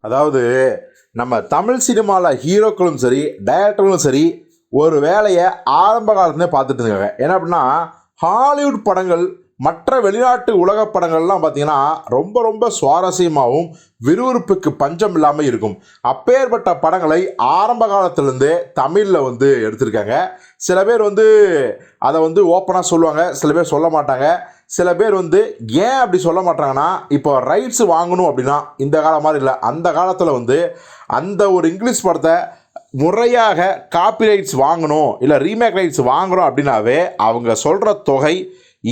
அதாவது நம்ம தமிழ் சினிமாவில் ஹீரோக்களும் சரி டைரக்டர்களும் சரி ஒரு வேலையை ஆரம்ப காலத்துலேயே பார்த்துட்டு இருக்காங்க. என்ன அப்படின்னா ஹாலிவுட் படங்கள் மற்ற வெளிநாட்டு உலக படங்கள்லாம் பார்த்தீங்கன்னா ரொம்ப ரொம்ப சுவாரஸ்யமாகவும் விறுவிறுப்புக்கு பஞ்சம் இல்லாமல் இருக்கும். அப்பேற்பட்ட படங்களை ஆரம்ப காலத்திலேருந்தே தமிழில் வந்து எடுத்திருக்காங்க. சில பேர் வந்து அதை வந்து ஓப்பனாக சொல்லுவாங்க. சில பேர் சொல்ல மாட்டாங்க. சில பேர் வந்து ஏன் அப்படி சொல்ல மாட்டாங்கன்னா இப்போ ரைட்ஸ் வாங்கணும் அப்படின்னா இந்த காலம் மாதிரி இல்லை. அந்த காலத்தில் வந்து அந்த ஒரு இங்கிலீஷ் படத்தை முறையாக காப்பி ரைட்ஸ் வாங்கணும் இல்லை ரீமேக் ரைட்ஸ் வாங்கணும் அப்படின்னாவே அவங்க சொல்கிற தொகை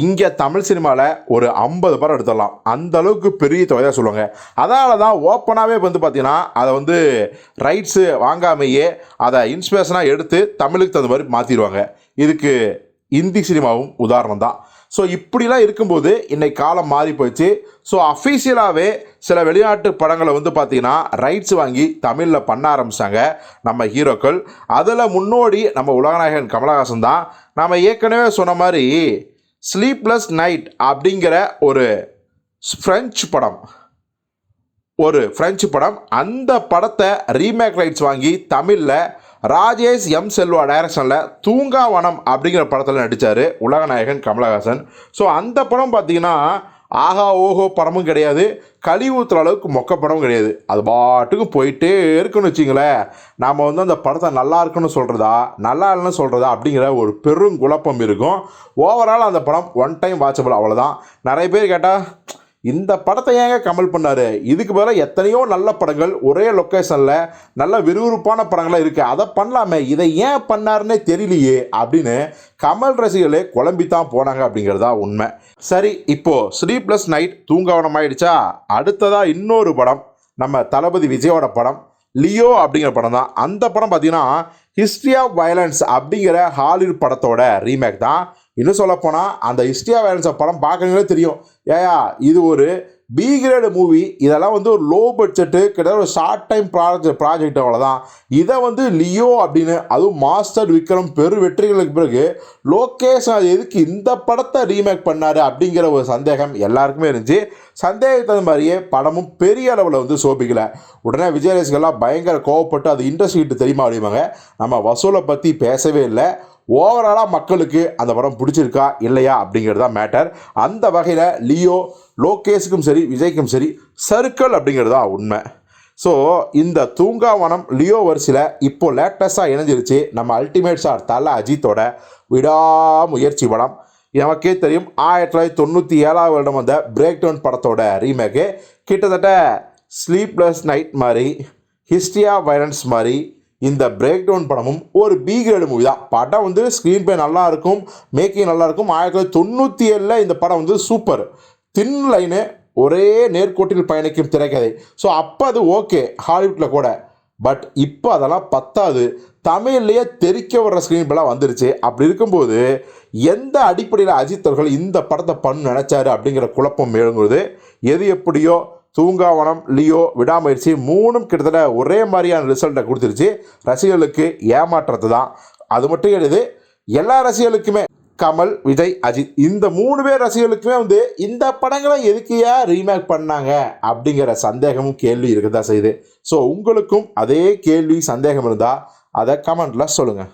இங்கே தமிழ் சினிமாவில் ஒரு ஐம்பது படம் எடுத்துடலாம். அந்த அளவுக்கு பெரிய தொகையாக சொல்லுவாங்க. அதனால தான் ஓப்பனாகவே வந்து பார்த்திங்கன்னா அதை வந்து ரைட்ஸு வாங்காமையே அதை இன்ஸ்பிரேஷனாக எடுத்து தமிழுக்கு தகுந்த மாதிரி மாற்றிடுவாங்க இதுக்கு இந்தி சினிமாவும் உதாரணம் தான். ஸோ இப்படிலாம் இருக்கும்போது இன்னைக்கு காலம் மாறி போயிடுச்சு. ஸோ அஃபீஷியலாகவே சில வெளிநாட்டு படங்களை வந்து பார்த்தீங்கன்னா ரைட்ஸ் வாங்கி தமிழில் பண்ண ஆரம்பிச்சாங்க நம்ம ஹீரோக்கள். அதில் முன்னோடி நம்ம உலகநாயகன் கமலஹாசன் தான். நம்ம ஏற்கனவே சொன்ன மாதிரி ஸ்லீப்லெஸ் நைட் அப்படிங்கிற ஒரு ஃப்ரெஞ்சு படம். ஒரு ஃப்ரெஞ்சு படம். அந்த படத்தை ரீமேக் ரைட்ஸ் வாங்கி தமிழில் ராஜேஷ் எம் செல்வா டைரக்ஷனில் தூங்காவனம் அப்படிங்கிற படத்தில் நடித்தார் உலகநாயகன் கமலஹாசன். ஸோ அந்த படம் பார்த்தீங்கன்னா ஆஹா ஓஹோ படமும் கிடையாது. கழி ஊற்றுற அளவுக்கு மொக்க படமும் கிடையாது. அது பாட்டுக்கு போயிட்டே இருக்குன்னு வச்சிங்களேன். நாம் வந்து அந்த படத்தை நல்லா இருக்குன்னு சொல்கிறதா நல்லா இல்லைன்னு சொல்கிறதா அப்படிங்கிற ஒரு பெரும் குழப்பம் இருக்கும். ஓவரால் அந்த படம் ஒன் டைம் வாட்சபிள் அவ்வளோதான் நிறைய பேர் கேட்டால் இந்த படத்தை ஏங்க கமல் பண்ணார்? இதுக்கு மேலே எத்தனையோ நல்ல படங்கள் ஒரே லொக்கேஷனில் நல்ல விறுவிறுப்பான படங்களாக இருக்குது அதை பண்ணலாமே. இதை ஏன் பண்ணாருன்னே தெரியலையே அப்படின்னு கமல் ரசிகர்களே குழம்பி தான் போனாங்க அப்படிங்கிறதா உண்மை. சரி இப்போது ஸ்லீப்லெஸ் நைட் தூங்கவனம் ஆயிடுச்சா அடுத்ததாக இன்னொரு படம் நம்ம தளபதி விஜயோட படம் லியோ அப்படிங்கிற படம் தான். அந்த படம் பார்த்தீங்கன்னா ஹிஸ்ட்ரி ஆஃப் வயலன்ஸ் அப்படிங்கிற ஹாலிவுட் படத்தோட ரீமேக் தான். இன்னும் சொல்லப்போனால் அந்த ஹிஸ்ட்ரி ஆஃப் வயலன்ஸ் படம் பார்க்கறீங்களே தெரியும். ஏயா இது ஒரு பி கிரேடு மூவி இதெல்லாம் வந்து ஒரு லோ பட்ஜெட்டு கிட்டத்தட்ட ஒரு ஷார்ட் டைம் ப்ராஜெக்ட் ப்ராஜெக்ட் அவ்வளோதான் இதை வந்து லியோ அப்படின்னு அதுவும் மாஸ்டர் விக்ரம் பெரு வெற்றிகளுக்கு பிறகு லோகேஷ் அது எதுக்கு இந்த படத்தை ரீமேக் பண்ணாரு அப்படிங்கிற ஒரு சந்தேகம் எல்லாருக்குமே இருந்துச்சு. சந்தேகத்தது மாதிரியே படமும் பெரிய அளவில் வந்து சோபிக்கலை. உடனே விஜய் ரசிகர்லாம் பயங்கர கோவப்பட்டு அது இண்டஸ்ட்ரிட்டு தெரியுமா அப்படிம்பாங்க. நம்ம வசூலை பற்றி பேசவே இல்லை. ஓவராலாக மக்களுக்கு அந்த படம் பிடிச்சிருக்கா இல்லையா அப்படிங்கிறது தான் மேட்டர் அந்த வகையில் லியோ லோகேஷுக்கும் சரி விஜய்க்கும் சரி சர்க்கிள் அப்படிங்கிறது தான் உண்மை. ஸோ இந்த தூங்காவனம் லியோ வரிசையில் இப்போ லேட்டஸ்ட்டாக இணைஞ்சிருச்சு. நம்ம அல்டிமேட் ஸ்டார் தல அஜித்தோட விடாமுயற்சி படம். நமக்கே தெரியும் ஆயிரத்தி தொள்ளாயிரத்தி தொண்ணூற்றி ஏழாவது வருடம் வந்த பிரேக் டவுன் படத்தோட ரீமேக்கு கிட்டத்தட்ட ஸ்லீப்லெஸ் நைட் மாதிரி ஹிஸ்ட்ரி ஆஃப் வைலன்ஸ் மாதிரி இந்த பிரேக் டவுன் படமும் ஒரு பி கிரேடு மூவி தான். படம் வந்து ஸ்க்ரீன் பே நல்லா இருக்கும் மேக்கிங் நல்லா இருக்கும் ஆயிரத்தி தொள்ளாயிரத்தி தொண்ணூற்றி ஏழில் இந்த படம் வந்து சூப்பர் தின் லைனு ஒரே நேர்கோட்டில் பயணிக்கும் திரைக்கதை. ஸோ அப்போ அது ஓகே ஹாலிவுட்டில் கூட. பட் இப்போ அதெல்லாம் பத்தாது. தமிழ்லேயே தெரிக்க வர்ற ஸ்க்ரீன் பிளாக வந்துருச்சு. அப்படி இருக்கும்போது எந்த அடிப்படையில் அஜித் அவர்கள் இந்த படத்தை பண்ணு நினச்சாரு அப்படிங்கிற குழப்பம் எழுங்குறது எது எப்படியோ தூங்காவனம் லியோ விடாமுயற்சி மூணும் கிட்டத்தட்ட ஒரே மாதிரியான ரிசல்ட்டை கொடுத்துருச்சு. ரசிகர்களுக்கு ஏமாற்றத்தை தான். அது மட்டும் கிடையாது எல்லா ரசிகர்களுக்குமே. கமல் விஜய் அஜித் இந்த மூணு பேர் ரசிகர்களுக்குமே வந்து இந்த படங்களை எதுக்கையா ரீமேக் பண்ணாங்க? அப்படிங்கிற சந்தேகமும் கேள்வி இருக்கதான் செய்யுது. ஸோ உங்களுக்கும் அதே கேள்வி சந்தேகம் இருந்தால் அதை கமெண்ட்டில் சொல்லுங்கள்